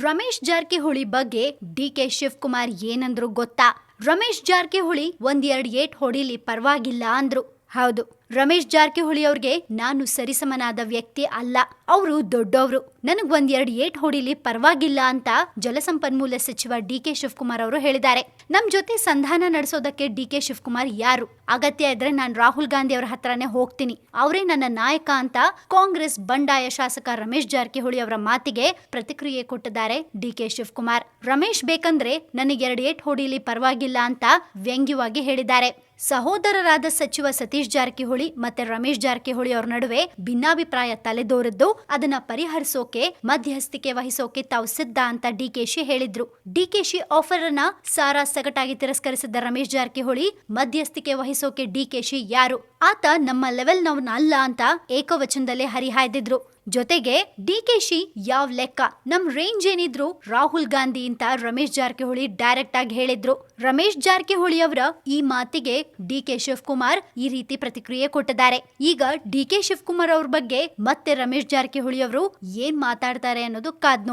ರಮೇಶ್ ಜಾರಕಿಹೊಳಿ ಬಗ್ಗೆ D K Shivakumar ಏನಂದ್ರು ಗೊತ್ತಾ? ರಮೇಶ್ ಜಾರಕಿಹೊಳಿ ಒಂದೆರಡು ಏಟ್ ಹೊಡಿಲಿ ಪರವಾಗಿಲ್ಲ ಅಂದ್ರು. ಹೌದು. ರಮೇಶ್ ಜಾರಕಿಹೊಳಿ ಅವ್ರಿಗೆ ನಾನು ಸರಿಸಮನಾದ ವ್ಯಕ್ತಿ ಅಲ್ಲ. ಅವರು ದೊಡ್ಡವರು. ನನಗ್ ಒಂದೆರಡು ಏಟ್ ಹೊಡಿಲಿ ಪರವಾಗಿಲ್ಲ ಅಂತ ಜಲಸಂಪನ್ಮೂಲ ಸಚಿವ ಡಿ ಕೆ ಶಿವಕುಮಾರ್ ಅವರು ಹೇಳಿದ್ದಾರೆ. ನಮ್ ಜೊತೆ ಸಂಧಾನ ನಡೆಸೋದಕ್ಕೆ ಡಿ ಕೆ ಶಿವಕುಮಾರ್ ಯಾರು? ಅಗತ್ಯ ಇದ್ರೆ ನಾನು ರಾಹುಲ್ ಗಾಂಧಿ ಅವರ ಹತ್ರನೇ ಹೋಗ್ತೀನಿ. ಅವರೇ ನನ್ನ ನಾಯಕ ಅಂತ ಕಾಂಗ್ರೆಸ್ ಬಂಡಾಯ ಶಾಸಕ ರಮೇಶ್ ಜಾರಕಿಹೊಳಿ ಅವರ ಮಾತಿಗೆ ಪ್ರತಿಕ್ರಿಯೆ ಕೊಟ್ಟಿದ್ದಾರೆ ಡಿ ಕೆ ಶಿವಕುಮಾರ್. ರಮೇಶ್ ಬೇಕಂದ್ರೆ ನನಗೆ ಎರಡು ಏಟ್ ಹೊಡಿಲಿ ಪರವಾಗಿಲ್ಲ ಅಂತ ವ್ಯಂಗ್ಯವಾಗಿ ಹೇಳಿದ್ದಾರೆ. ಸಹೋದರರಾದ ಸಚಿವ ಸತೀಶ್ ಜಾರಕಿಹೊಳಿ ಮತ್ತೆ ರಮೇಶ್ ಜಾರಕಿಹೊಳಿ ಅವರ ನಡುವೆ ಭಿನ್ನಾಭಿಪ್ರಾಯ ತಲೆದೋರಿದ್ದು ಅದನ್ನ ಪರಿಹರಿಸೋಕೆ, ಮಧ್ಯಸ್ಥಿಕೆ ವಹಿಸೋಕೆ ತಾವು ಸಿದ್ಧ ಅಂತ ಡಿಕೆಶಿ ಹೇಳಿದ್ರು. ಡಿಕೆಶಿ ಆಫರ್ ಅನ್ನ ಸಾರಾ ಸಗಟಾಗಿ ತಿರಸ್ಕರಿಸಿದ್ದ ರಮೇಶ್ ಜಾರಕಿಹೊಳಿ, ಮಧ್ಯಸ್ಥಿಕೆ ವಹಿಸೋಕೆ ಡಿಕೆಶಿ ಯಾರು? ಆತ ನಮ್ಮ ಲೆವೆಲ್ ಅಲ್ಲ ಅಂತ ಏಕವಚನದಲ್ಲೇ ಹರಿಹಾಯ್ದಿದ್ರು. ಜೊತೆಗೆ ಡಿಕೆಶಿ ಯಾವ ಲೆಕ್ಕ? ನಮ್ ರೇಂಜ್ ಏನಿದ್ರು? ರಾಹುಲ್ ಗಾಂಧಿ ಅಂತ ರಮೇಶ್ ಜಾರಕಿಹೊಳಿ ಡೈರೆಕ್ಟ್ ಆಗಿ ಹೇಳಿದ್ರು. ರಮೇಶ್ ಜಾರಕಿಹೊಳಿ ಅವರ ಈ ಮಾತಿಗೆ ಡಿ ಕೆ ಶಿವಕುಮಾರ್ ಈ ರೀತಿ ಪ್ರತಿಕ್ರಿಯೆ ಕೊಟ್ಟಿದ್ದಾರೆ. ಈಗ ಡಿ ಕೆ ಶಿವಕುಮಾರ್ ಅವ್ರ ಬಗ್ಗೆ ಮತ್ತೆ ರಮೇಶ್ ಜಾರಕಿಹೊಳಿ ಅವರು ಏನ್ ಮಾತಾಡ್ತಾರೆ ಅನ್ನೋದು ಕಾದ್